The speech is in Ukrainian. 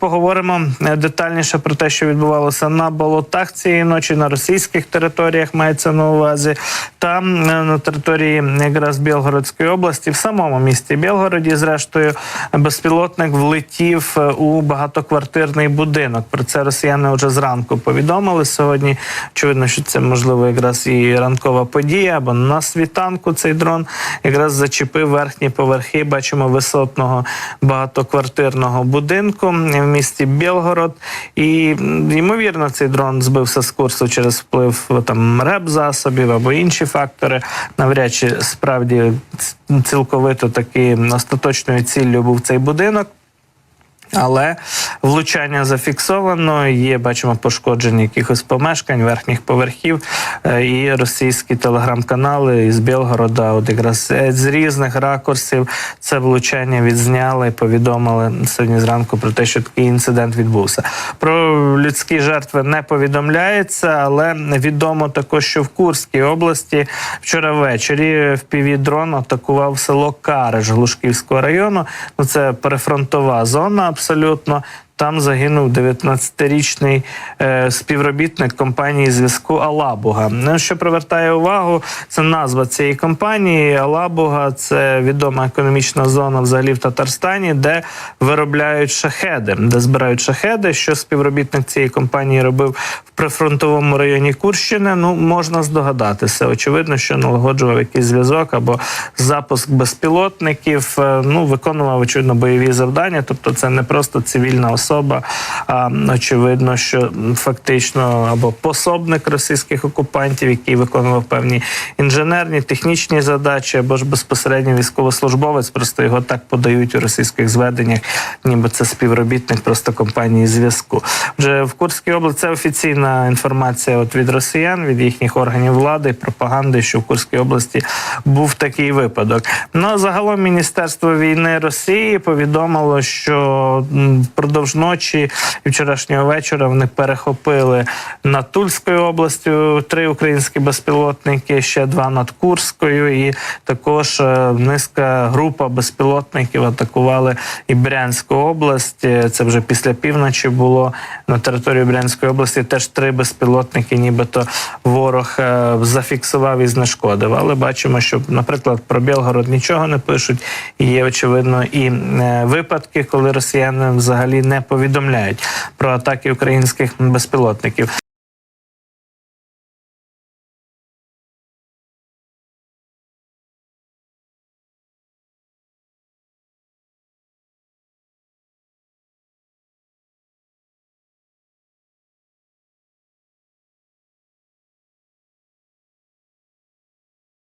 Поговоримо е, детальніше про те, що відбувалося на болотах цієї ночі, на російських територіях мається на увазі, та е, на території якраз Білгородської області, в самому місті Білгороді, зрештою, безпілотник влетів е, у багатоквартирний будинок. Про це росіяни вже зранку повідомили сьогодні. Очевидно, що це можливо якраз і ранкова подія, або на світанку цей дрон якраз зачепив верхні поверхи. Бачимо висотного багатоквартирного будинку в місті Білгород. І ймовірно, цей дрон збився з курсу через вплив там реп засобів або інші фактори. Навряд чи справді цілковито таки остаточною ціллю був цей будинок. Але влучання зафіксовано. Є, бачимо, пошкодження якихось помешкань, верхніх поверхів. Е, І російські телеграм-канали із Білгорода, от якраз е, з різних ракурсів це влучання відзняли повідомили сьогодні зранку про те, що такий інцидент відбувся. Про людські жертви не повідомляється, але відомо також, що в Курській області вчора ввечері в впівдрон атакував село Кариш Глушківського району. Ну це перефронтова зона абсолютно. Там загинув 19-річний е, співробітник компанії зв'язку Алабуга. Ну, що привертає увагу, це назва цієї компанії. Алабуга це відома економічна зона взагалі в Татарстані, де виробляють шахеди, де збирають шахеди. Що співробітник цієї компанії робив в прифронтовому районі Курщини? Ну можна здогадатися. Очевидно, що налагоджував якийсь зв'язок або запуск безпілотників. е, Ну виконував очевидно бойові завдання. Тобто, це не просто цивільна особа, а очевидно, що фактично або пособник російських окупантів, який виконував певні інженерні, технічні задачі, або ж безпосередньо військовослужбовець. Просто його так подають у російських зведеннях, ніби це співробітник просто компанії зв'язку. Вже в Курській області це офіційна інформація от від росіян, від їхніх органів влади, пропаганди, що в Курській області був такий випадок. Ну загалом Міністерство війни Росії повідомило, що впродовж ночі і вчорашнього вечора вони перехопили над Тульською областю три українські безпілотники, ще два над Курською, і також е, низка група безпілотників атакували і Брянську область. Е, Це вже після півночі було на території Брянської області. Теж три безпілотники, нібито ворог е, зафіксував і знешкодив. Але бачимо, що, наприклад, про Білгород нічого не пишуть. І є очевидно і випадки, коли росіяни взагалі не повідомляють про атаки українських безпілотників.